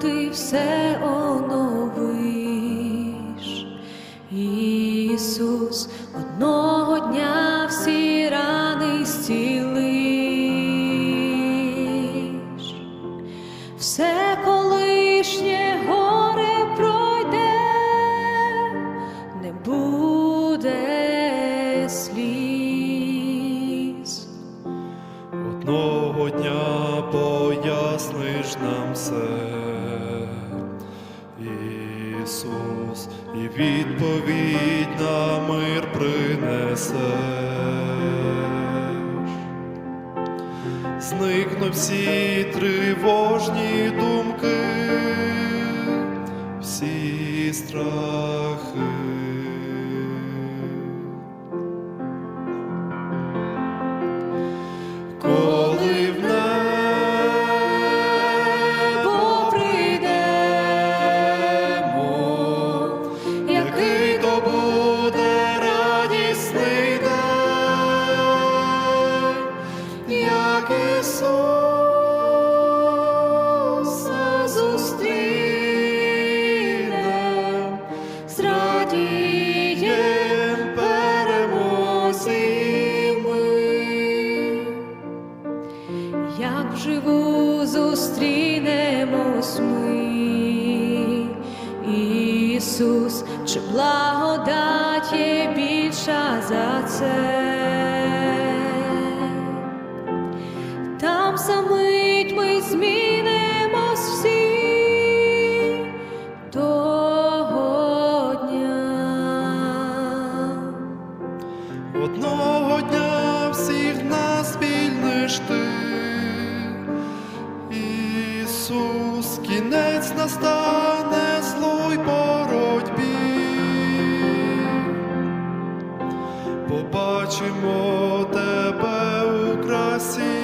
ти все оновиш, Ісус, одного дня всі рани зцілиш, все колишнє горе пройде, не буде сліз. Одного дня поясниш нам все, Ісус, і відповідь на мир принесеш. Зникнуть всі тривожні думки, всі страхи. Як вживу зустрінемось ми, Ісус, чи благодать є більша за це? Там за кінець настане злой боротьбі. Побачимо тебе у красі.